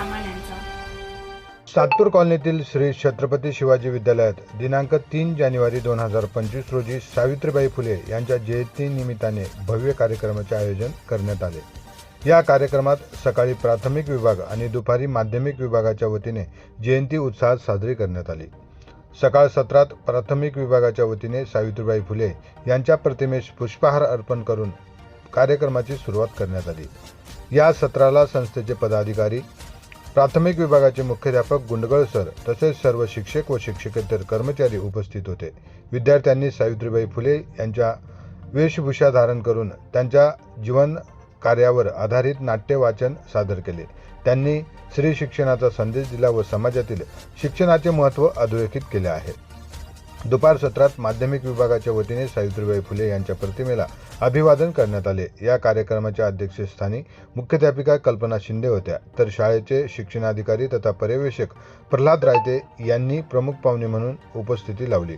सामान सातपूर कॉलनीतील श्री छत्रपती शिवाजी विद्यालयात दिनांक तीन जानेवारी दोन हजार पंचवीस रोजी सावित्रीबाई फुले यांच्या जयंतीनिमित्ताने भव्य कार्यक्रमाचे आयोजन करण्यात आले. या कार्यक्रमात सकाळी प्राथमिक विभाग आणि दुपारी माध्यमिक विभागाच्या वतीने जयंती उत्साहात साजरी करण्यात आली. सकाळ सत्रात प्राथमिक विभागाच्या वतीने सावित्रीबाई फुले यांच्या प्रतिमेस पुष्पहार अर्पण करून कार्यक्रमाची सुरुवात करण्यात आली. या सत्राला संस्थेचे पदाधिकारी प्राथमिक विभागाचे मुख्याध्यापक गुंडगळ सर तसेच सर्व शिक्षक व शिक्षकेतर कर्मचारी उपस्थित होते. विद्यार्थ्यांनी सावित्रीबाई फुले यांच्या वेशभूषा धारण करून त्यांच्या जीवन कार्यावर आधारित नाट्य वाचन सादर केले. त्यांनी स्त्री शिक्षणाचा संदेश दिला व समाजातील शिक्षणाचे महत्त्व अधोरेखित केले आहे. दुपार सत्रात माध्यमिक विभागाच्या वतीने सावित्रीबाई फुले यांच्या प्रतिमेला अभिवादन करण्यात आले. या कार्यक्रमाच्या अध्यक्षस्थानी मुख्याध्यापिका कल्पना शिंदे होत्या. तर शाळेचे शिक्षणाधिकारी तथा पर्यवेक्षक प्रल्हाद रायते यांनी प्रमुख पाहुणे म्हणून उपस्थिती लावली.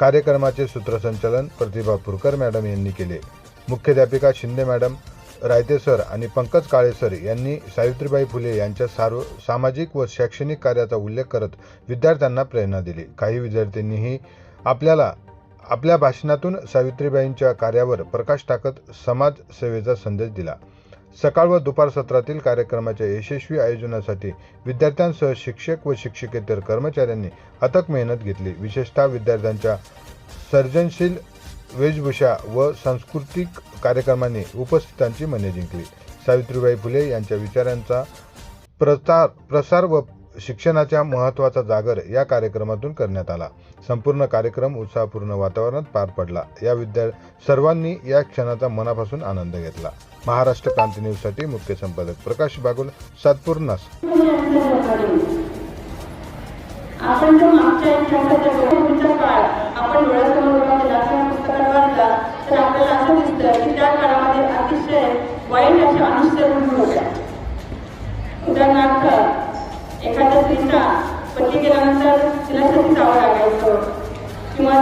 कार्यक्रमाचे सूत्रसंचालन प्रतिभा पुरकर मॅडम यांनी केले. मुख्याध्यापिका शिंदे मॅडम रायते सर आणि पंकज काळे सर यांनी सावित्रीबाई फुले यांच्या सार्व सामाजिक व शैक्षणिक कार्याचा उल्लेख करत विद्यार्थ्यांना प्रेरणा दिली. काही विद्यार्थ्यांनीही आपल्याला आपल्या भाषणातून सावित्रीबाईंच्या कार्यावर प्रकाश टाकत समाजसेवेचा संदेश दिला. सकाळ व दुपार सत्रातील कार्यक्रमाच्या यशस्वी आयोजनासाठी विद्यार्थ्यांसह शिक्षक व शिक्षकेतर कर्मचाऱ्यांनी अथक मेहनत घेतली. विशेषतः विद्यार्थ्यांच्या सर्जनशील वेशभूषा व सांस्कृतिक कार्यक्रमांनी उपस्थितांची मने जिंकली. सावित्रीबाई फुले यांच्या विचारांचा प्रचार प्रसार व शिक्षणाच्या महत्त्वाचा जागर या कार्यक्रमातून करण्यात आला. संपूर्ण कार्यक्रम उत्साहपूर्ण वातावरणात पार पडला. या विद्या सर्वांनी या क्षणाचा मनापासून आनंद घेतला. महाराष्ट्र क्रांती न्यूजसाठी मुख्य संपादक प्रकाश बागुल सातपूर नास.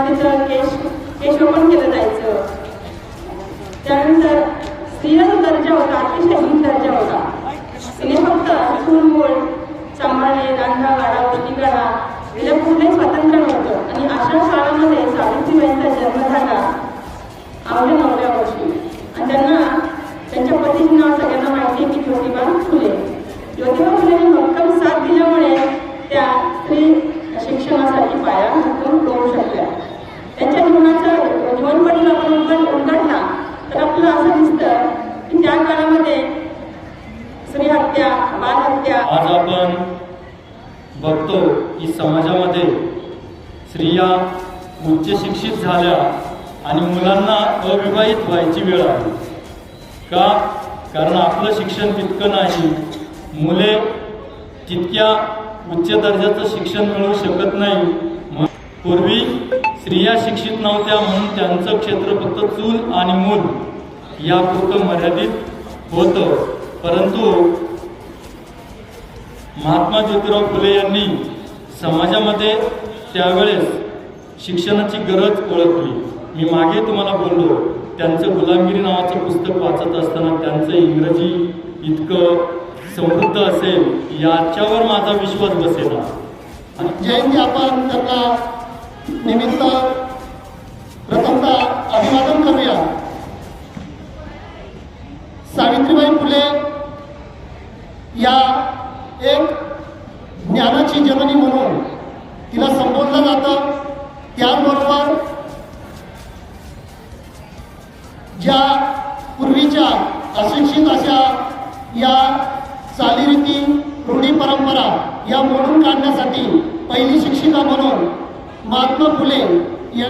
किंवा तिचं केश केशोपण केलं जायचं. त्यानंतर स्त्रीला दर्जा होता अतिशय हीन दर्जा होता. तिने फक्त चूलमूल सांभाळणे रांधा गाडा पोटी गाडा तिला स्वातंत्र्य नव्हतं आणि अशा काळामध्ये सावित्रीबाईंचा जन्म झाला आवड्या त्या काळामध्ये स्त्री हत्या बालहत्या आज आपण बघतो की समाजामध्ये स्त्रिया उच्च शिक्षित झाल्या आणि मुलांना अविवाहित व्हायची वेळ आली. का? कारण आपलं शिक्षण तितकं नाही. मुले तितक्या उच्च दर्जाचं शिक्षण मिळू शकत नाही. पूर्वी स्त्रिया शिक्षित नव्हत्या म्हणून त्यांचं क्षेत्र फक्त चूल आणि मूल. यापुरतं मर्यादित होतं. परंतु महात्मा ज्योतिराव फुले यांनी समाजामध्ये त्यावेळेस शिक्षणाची गरज ओळखली. मी मागे तुम्हाला बोललो त्यांचं गुलामगिरी नावाचं पुस्तक वाचत असताना त्यांचं इंग्रजी इतकं समृद्ध असेल याच्यावर माझा विश्वास बसेल आणि जयंती आपण त्यांना निमित्त प्रथमतः अभिवादन करूया. सावित्रीबाई फुले या एक ज्ञानाची जननी म्हणून तिला संबोधलं जातं. त्याचबरोबर ज्या पूर्वीच्या अशिक्षित अशा या चालीरीती रूढी परंपरा या मोडून काढण्यासाठी पहिली शिक्षिका म्हणून महात्मा फुले या